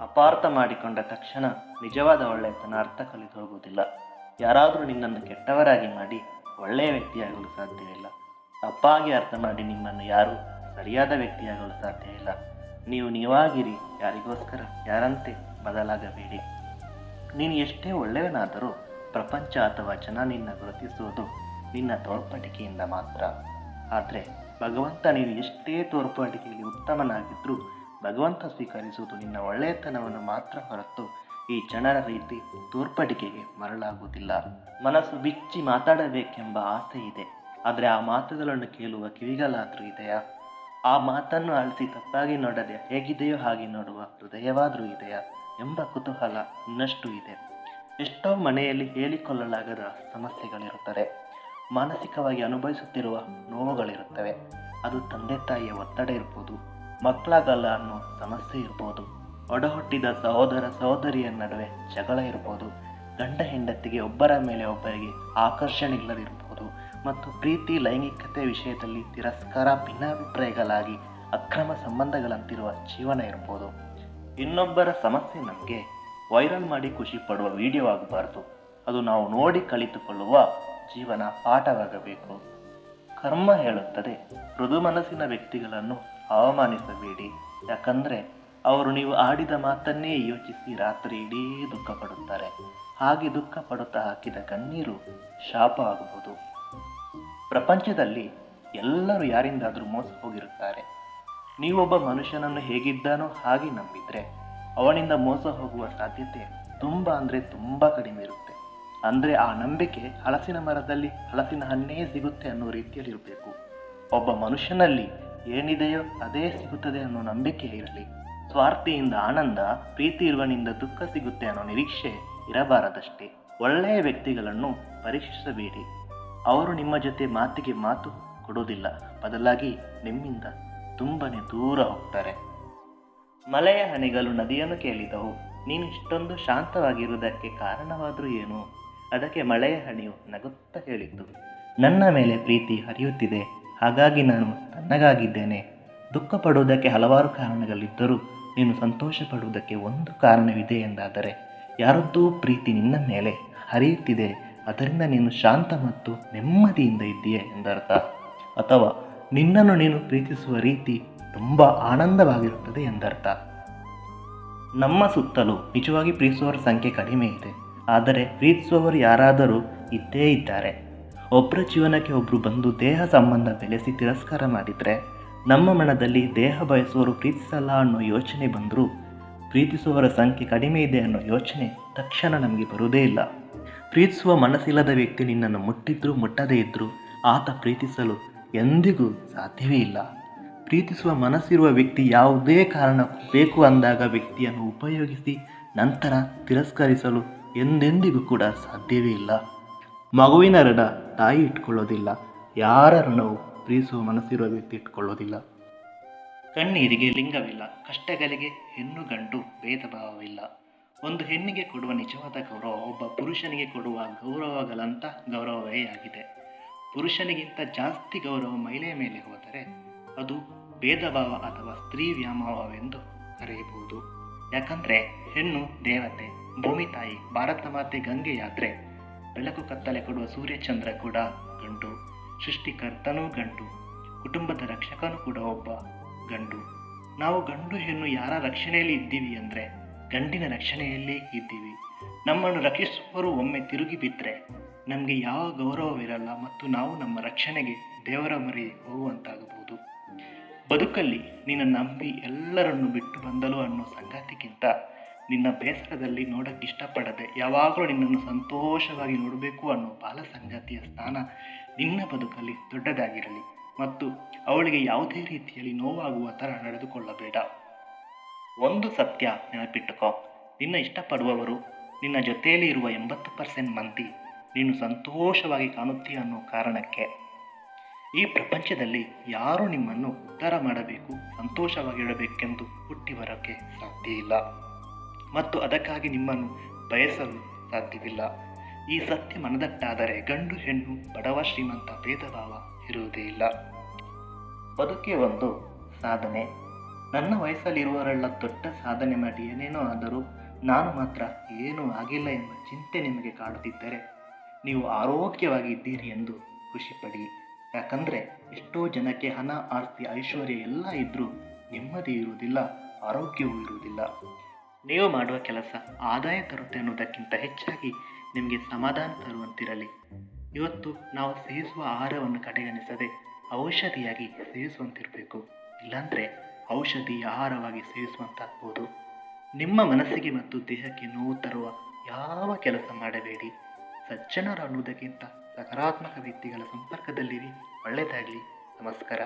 ಅಪಾರ್ಥ ಮಾಡಿಕೊಂಡ ತಕ್ಷಣ ನಿಜವಾದ ಒಳ್ಳೆಯತನ ಅರ್ಥ ಕಲಿತು ಹೋಗುವುದಿಲ್ಲ ಯಾರಾದರೂ ನಿನ್ನನ್ನು ಕೆಟ್ಟವರಾಗಿ ಮಾಡಿ ಒಳ್ಳೆಯ ವ್ಯಕ್ತಿಯಾಗಲು ಸಾಧ್ಯವಿಲ್ಲ ತಪ್ಪಾಗಿ ಅರ್ಥ ಮಾಡಿ ನಿಮ್ಮನ್ನು ಯಾರೂ ಸರಿಯಾದ ವ್ಯಕ್ತಿಯಾಗಲು ಸಾಧ್ಯ ಇಲ್ಲ. ನೀವು ನೀವಾಗಿರಿ, ಯಾರಿಗೋಸ್ಕರ, ಯಾರಂತೆ ಬದಲಾಗಬೇಡಿ. ನೀನು ಎಷ್ಟೇ ಒಳ್ಳೆಯವನಾದರೂ ಪ್ರಪಂಚ ಅಥವಾ ಜನ ನಿನ್ನ ಗುರುತಿಸುವುದು ನಿನ್ನ ತೋರ್ಪಟಿಕೆಯಿಂದ ಮಾತ್ರ. ಆದರೆ ಭಗವಂತ ನೀನು ಎಷ್ಟೇ ತೋರ್ಪಡಿಕೆಯಲ್ಲಿ ಉತ್ತಮನಾಗಿದ್ದರೂ ಭಗವಂತ ಸ್ವೀಕರಿಸುವುದು ನಿನ್ನ ಒಳ್ಳೆಯತನವನ್ನು ಮಾತ್ರ ಹೊರತು ಈ ಜನರ ರೀತಿ ತೋರ್ಪಡಿಕೆಗೆ ಮರಳಾಗುವುದಿಲ್ಲ. ಮನಸ್ಸು ಬಿಚ್ಚಿ ಮಾತಾಡಬೇಕೆಂಬ ಆಸೆ ಇದೆ. ಆದರೆ ಆ ಮಾತುಗಳನ್ನು ಕೇಳುವ ಕಿವಿಗಳಾದರೂ ಇದೆಯಾ? ಆ ಮಾತನ್ನು ಅಳಿಸಿ ತಪ್ಪಾಗಿ ನೋಡದೆ ಹೇಗಿದೆಯೋ ಹಾಗೆ ನೋಡುವ ಹೃದಯವಾದರೂ ಇದೆಯಾ ಎಂಬ ಕುತೂಹಲ ಇನ್ನಷ್ಟು ಇದೆ. ಎಷ್ಟೋ ಮನೆಯಲ್ಲಿ ಹೇಳಿಕೊಳ್ಳಲಾಗದ ಸಮಸ್ಯೆಗಳಿರುತ್ತದೆ ಮಾನಸಿಕವಾಗಿ ಅನುಭವಿಸುತ್ತಿರುವ ನೋವುಗಳಿರುತ್ತವೆ. ಅದು ತಂದೆ ತಾಯಿಯ ಒತ್ತಡ ಇರ್ಬೋದು ಮಕ್ಕಳಾಗಲ್ಲ ಅನ್ನೋ ಸಮಸ್ಯೆ ಇರ್ಬೋದು. ಒಡಹುಟ್ಟಿದ ಸಹೋದರ ಸಹೋದರಿಯ ನಡುವೆ ಜಗಳ ಇರ್ಬೋದು. ಗಂಡ ಹೆಂಡತಿಗೆ ಒಬ್ಬರ ಮೇಲೆ ಒಬ್ಬರಿಗೆ ಆಕರ್ಷಣೆ ಇಲ್ಲದಿರ್ಬೋದು ಮತ್ತು ಪ್ರೀತಿ, ಲೈಂಗಿಕತೆ ವಿಷಯದಲ್ಲಿ ತಿರಸ್ಕಾರ, ಭಿನ್ನಾಭಿಪ್ರಾಯಗಳಾಗಿ ಅಕ್ರಮ ಸಂಬಂಧಗಳಂತಿರುವ ಜೀವನ ಇರ್ಬೋದು. ಇನ್ನೊಬ್ಬರ ಸಮಸ್ಯೆ ನಮಗೆ ವೈರಲ್ ಮಾಡಿ ಖುಷಿ ಪಡುವ ವಿಡಿಯೋ ಆಗಬಾರ್ದು. ಅದು ನಾವು ನೋಡಿ ಕಲಿತುಕೊಳ್ಳುವ ಜೀವನ ಪಾಠವಾಗಬೇಕು. ಕರ್ಮ ಹೇಳುತ್ತದೆ. ಮೃದು ಮನಸ್ಸಿನ ವ್ಯಕ್ತಿಗಳನ್ನು ಅವಮಾನಿಸಬೇಡಿ. ಯಾಕಂದರೆ ಅವರು ನೀವು ಆಡಿದ ಮಾತನ್ನೇ ಯೋಚಿಸಿ ರಾತ್ರಿ ಇಡೀ ದುಃಖ ಪಡುತ್ತಾರೆ ಹಾಗೆ ದುಃಖ ಪಡುತ್ತಾ ಹಾಕಿದ ಕಣ್ಣೀರು ಶಾಪ ಆಗಬಹುದು ಪ್ರಪಂಚದಲ್ಲಿ ಎಲ್ಲರೂ ಯಾರಿಂದಾದರೂ ಮೋಸ ಹೋಗಿರುತ್ತಾರೆ. ನೀವೊಬ್ಬ ಮನುಷ್ಯನನ್ನು ಹೇಗಿದ್ದಾನೋ ಹಾಗೆ ನಂಬಿದ್ರೆ ಅವನಿಂದ ಮೋಸ ಹೋಗುವ ಸಾಧ್ಯತೆ ತುಂಬ ಅಂದರೆ ತುಂಬ ಕಡಿಮೆ ಇರುತ್ತೆ. ಅಂದರೆ ಆ ನಂಬಿಕೆ ಹಲಸಿನ ಮರದಲ್ಲಿ ಹಲಸಿನ ಹಣ್ಣೇ ಸಿಗುತ್ತೆ ಅನ್ನೋ ರೀತಿಯಲ್ಲಿರಬೇಕು ಒಬ್ಬ ಮನುಷ್ಯನಲ್ಲಿ ಏನಿದೆಯೋ ಅದೇ ಸಿಗುತ್ತದೆ ಅನ್ನೋ ನಂಬಿಕೆ ಇರಲಿ. ಸ್ವಾರ್ಥಿಯಿಂದ ಆನಂದ, ಪ್ರೀತಿ ಇರುವನಿಂದ ದುಃಖ ಸಿಗುತ್ತೆ ಅನ್ನೋ ನಿರೀಕ್ಷೆ ಇರಬಾರದಷ್ಟೇ. ಒಳ್ಳೆಯ ವ್ಯಕ್ತಿಗಳನ್ನು ಪರೀಕ್ಷಿಸಬೇಡಿ. ಅವರು ನಿಮ್ಮ ಜೊತೆ ಮಾತಿಗೆ ಮಾತು ಕೊಡೋದಿಲ್ಲ ಬದಲಾಗಿ ನಿಮ್ಮಿಂದ ತುಂಬನೇ ದೂರ ಹೋಗ್ತಾರೆ. ಮಲೆಯ ಹನಿಗಳು ನದಿಯನ್ನು ಕೇಳಿದವು. ನೀನು ಇಷ್ಟೊಂದು ಶಾಂತವಾಗಿರುವುದಕ್ಕೆ ಕಾರಣವಾದರೂ ಏನು? ಅದಕ್ಕೆ ಮಳೆಯ ಹಣಿಯು ನಗುತ್ತಾ ಹೇಳಿದ್ದು ನನ್ನ ಮೇಲೆ ಪ್ರೀತಿ ಹರಿಯುತ್ತಿದೆ. ಹಾಗಾಗಿ ನಾನು ತನ್ನಗಾಗಿದ್ದೇನೆ. ದುಃಖ ಪಡುವುದಕ್ಕೆ ಹಲವಾರು ಕಾರಣಗಳಿದ್ದರೂ ನೀನು ಸಂತೋಷ ಪಡುವುದಕ್ಕೆ ಒಂದು ಕಾರಣವಿದೆ ಎಂದಾದರೆ ಯಾರದ್ದೂ ಪ್ರೀತಿ ನಿನ್ನ ಮೇಲೆ ಹರಿಯುತ್ತಿದೆ, ಅದರಿಂದ ನೀನು ಶಾಂತ ಮತ್ತು ನೆಮ್ಮದಿಯಿಂದ ಇದ್ದೀಯೆ ಎಂದರ್ಥ. ಅಥವಾ ನಿನ್ನನ್ನು ನೀನು ಪ್ರೀತಿಸುವ ರೀತಿ ತುಂಬ ಆನಂದವಾಗಿರುತ್ತದೆ ಎಂದರ್ಥ. ನಮ್ಮ ಸುತ್ತಲೂ ನಿಜವಾಗಿ ಪ್ರೀತಿಸುವವರ ಸಂಖ್ಯೆ ಕಡಿಮೆ ಇದೆ. ಆದರೆ ಪ್ರೀತಿಸುವವರು ಯಾರಾದರೂ ಇದ್ದೇ ಇದ್ದಾರೆ. ಒಬ್ಬರ ಜೀವನಕ್ಕೆ ಒಬ್ಬರು ಬಂದು ದೇಹ ಸಂಬಂಧ ಬೆಳೆಸಿ ತಿರಸ್ಕಾರ ಮಾಡಿದರೆ ನಮ್ಮ ಮನದಲ್ಲಿ ದೇಹ ಬಯಸುವವರು ಪ್ರೀತಿಸಲ್ಲ ಅನ್ನೋ ಯೋಚನೆ ಬಂದರೂ ಪ್ರೀತಿಸುವವರ ಸಂಖ್ಯೆ ಕಡಿಮೆ ಇದೆ ಅನ್ನೋ ಯೋಚನೆ ತಕ್ಷಣ ನಮಗೆ ಬರುವುದೇ ಇಲ್ಲ. ಪ್ರೀತಿಸುವ ಮನಸ್ಸಿಲ್ಲದ ವ್ಯಕ್ತಿ ನಿನ್ನನ್ನು ಮುಟ್ಟಿದ್ರೂ ಮುಟ್ಟದೇ ಇದ್ದರೂ ಆತ ಪ್ರೀತಿಸಲು ಎಂದಿಗೂ ಸಾಧ್ಯವೇ ಇಲ್ಲ. ಪ್ರೀತಿಸುವ ಮನಸ್ಸಿರುವ ವ್ಯಕ್ತಿ ಯಾವುದೇ ಕಾರಣಕ್ಕೂ ಬೇಕು ಅಂದಾಗ ವ್ಯಕ್ತಿಯನ್ನು ಉಪಯೋಗಿಸಿ ನಂತರ ತಿರಸ್ಕರಿಸಲು ಎಂದೆಂದಿಗೂ ಕೂಡ ಸಾಧ್ಯವೇ ಇಲ್ಲ. ಮಗುವಿನ ಋಣ ತಾಯಿ ಇಟ್ಕೊಳ್ಳೋದಿಲ್ಲ. ಯಾರ ಋಣವು ಪ್ರೀತಿಸುವ ಮನಸ್ಸಿರುವ ವ್ಯಕ್ತಿ ಇಟ್ಕೊಳ್ಳೋದಿಲ್ಲ. ಕಣ್ಣೀರಿಗೆ ಲಿಂಗವಿಲ್ಲ. ಕಷ್ಟಗಳಿಗೆ ಹೆಣ್ಣು ಗಂಡು ಭೇದ ಭಾವವಿಲ್ಲ ಒಂದು ಹೆಣ್ಣಿಗೆ ಕೊಡುವ ನಿಜವಾದ ಗೌರವ, ಒಬ್ಬ ಪುರುಷನಿಗೆ ಕೊಡುವ ಗೌರವಗಳಂಥ ಗೌರವವೇ ಆಗಿದೆ. ಪುರುಷನಿಗಿಂತ ಜಾಸ್ತಿ ಗೌರವ ಮಹಿಳೆಯ ಮೇಲೆ ಹೋದರೆ ಅದು ಭೇದ ಭಾವ ಅಥವಾ ಸ್ತ್ರೀ ವ್ಯಾಮೋಹವೆಂದು ಕರೆಯಬಹುದು. ಯಾಕಂದರೆ ಹೆಣ್ಣು ದೇವತೆ, ಭೂಮಿ ತಾಯಿ, ಭಾರತ ಮಾತೆ ಗಂಗೆ ಯಾತ್ರೆ, ಬೆಳಕು ಕತ್ತಲೆ ಕೊಡುವ ಸೂರ್ಯಚಂದ್ರ ಕೂಡ ಗಂಡು, ಸೃಷ್ಟಿಕರ್ತನೂ ಗಂಡು, ಕುಟುಂಬದ ರಕ್ಷಕನೂ ಕೂಡ ಒಬ್ಬ ಗಂಡು. ನಾವು ಗಂಡು ಹೆಣ್ಣು ಯಾರ ರಕ್ಷಣೆಯಲ್ಲಿ ಇದ್ದೀವಿ ಅಂದರೆ ಗಂಡಿನ ರಕ್ಷಣೆಯಲ್ಲಿ ಇದ್ದೀವಿ. ನಮ್ಮನ್ನು ರಕ್ಷಿಸುವವರು ಒಮ್ಮೆ ತಿರುಗಿ ಬಿದ್ದರೆ ನಮಗೆ ಯಾವ ಗೌರವವಿರಲ್ಲ ಮತ್ತು ನಾವು ನಮ್ಮ ರಕ್ಷಣೆಗೆ ದೇವರ ಮೊರೆ ಹೋಗುವಂತಾಗಬಹುದು. ಬದುಕಲ್ಲಿ ನಿನ್ನ ನಂಬಿ ಎಲ್ಲರನ್ನು ಬಿಟ್ಟು ಬಂದಲು ಅನ್ನೋ ಸಂಗಾತಿಗಿಂತ ನಿನ್ನ ಬೇಸರದಲ್ಲಿ ನೋಡಕ್ಕೆ ಇಷ್ಟಪಡದೆ ಯಾವಾಗಲೂ ನಿನ್ನನ್ನು ಸಂತೋಷವಾಗಿ ನೋಡಬೇಕು ಅನ್ನೋ ಬಾಲ ಸಂಗಾತಿಯ ಸ್ಥಾನ ನಿನ್ನ ಬದುಕಲ್ಲಿ ದೊಡ್ಡದಾಗಿರಲಿ ಮತ್ತು ಅವಳಿಗೆ ಯಾವುದೇ ರೀತಿಯಲ್ಲಿ ನೋವಾಗುವ ಥರ ನಡೆದುಕೊಳ್ಳಬೇಡ. ಒಂದು ಸತ್ಯ ನೆನಪಿಟ್ಟುಕೋ. ನಿನ್ನ ಇಷ್ಟಪಡುವವರು ನಿನ್ನ ಜೊತೆಯಲ್ಲಿ ಇರುವ ಎಂಬತ್ತು ಪರ್ಸೆಂಟ್ ಮಂದಿ ನೀನು ಸಂತೋಷವಾಗಿ ಕಾಣುತ್ತೀಯ ಅನ್ನೋ ಕಾರಣಕ್ಕೆ. ಈ ಪ್ರಪಂಚದಲ್ಲಿ ಯಾರು ನಿಮ್ಮನ್ನು ಉದ್ಧಾರ ಮಾಡಬೇಕು ಸಂತೋಷವಾಗಿಡಬೇಕೆಂದು ಹುಟ್ಟಿ ಬರೋಕ್ಕೆ ಸಾಧ್ಯ ಇಲ್ಲ. ಮತ್ತು ಅದಕ್ಕಾಗಿ ನಿಮ್ಮನ್ನು ಬಯಸಲು ಸಾಧ್ಯವಿಲ್ಲ. ಈ ಸತ್ಯ ಮನದಟ್ಟಾದರೆ ಗಂಡು, ಹೆಣ್ಣು, ಬಡವ, ಶ್ರೀಮಂತ ಭೇದ ಭಾವ ಇರುವುದೇ ಇಲ್ಲ. ಬದುಕೇ ಒಂದು ಸಾಧನೆ. ನನ್ನ ವಯಸ್ಸಲ್ಲಿರುವವರೆಲ್ಲ ದೊಡ್ಡ ಸಾಧನೆ ಮಾಡಿ ಏನೇನೋ ಆದರೂ ನಾನು ಮಾತ್ರ ಏನೂ ಆಗಿಲ್ಲ ಎಂಬ ಚಿಂತೆ ನಿಮಗೆ ಕಾಡುತ್ತಿದ್ದರೆ ನೀವು ಆರೋಗ್ಯವಾಗಿ ಇದ್ದೀರಿ ಎಂದು ಖುಷಿಪಡಿ. ಯಾಕಂದರೆ ಎಷ್ಟೋ ಜನಕ್ಕೆ ಹಣ, ಆಸ್ತಿ, ಐಶ್ವರ್ಯ ಎಲ್ಲ ಇದ್ದರೂ ನೆಮ್ಮದಿ ಇರುವುದಿಲ್ಲ, ಆರೋಗ್ಯವೂ ಇರುವುದಿಲ್ಲ. ನೀವು ಮಾಡುವ ಕೆಲಸ ಆದಾಯ ತರುತ್ತೆ ಅನ್ನೋದಕ್ಕಿಂತ ಹೆಚ್ಚಾಗಿ ನಿಮಗೆ ಸಮಾಧಾನ ತರುವಂತಿರಲಿ. ಇವತ್ತು ನಾವು ಸೇವಿಸುವ ಆಹಾರವನ್ನು ಕಡೆಗಣಿಸದೆ ಔಷಧಿಯಾಗಿ ಸೇವಿಸುವಂತಿರಬೇಕು ಇಲ್ಲಾಂದರೆ ಔಷಧಿ ಆಹಾರವಾಗಿ ಸೇವಿಸುವಂತಾಗ್ಬೋದು ನಿಮ್ಮ ಮನಸ್ಸಿಗೆ ಮತ್ತು ದೇಹಕ್ಕೆ ನೋವು ತರುವ ಯಾವ ಕೆಲಸ ಮಾಡಬೇಡಿ. ಸಜ್ಜನರು ಅನ್ನುವುದಕ್ಕಿಂತ ಸಕಾರಾತ್ಮಕ ವ್ಯಕ್ತಿಗಳ ಸಂಪರ್ಕದಲ್ಲಿರಿ. ಒಳ್ಳೆಯದಾಗಲಿ ನಮಸ್ಕಾರ.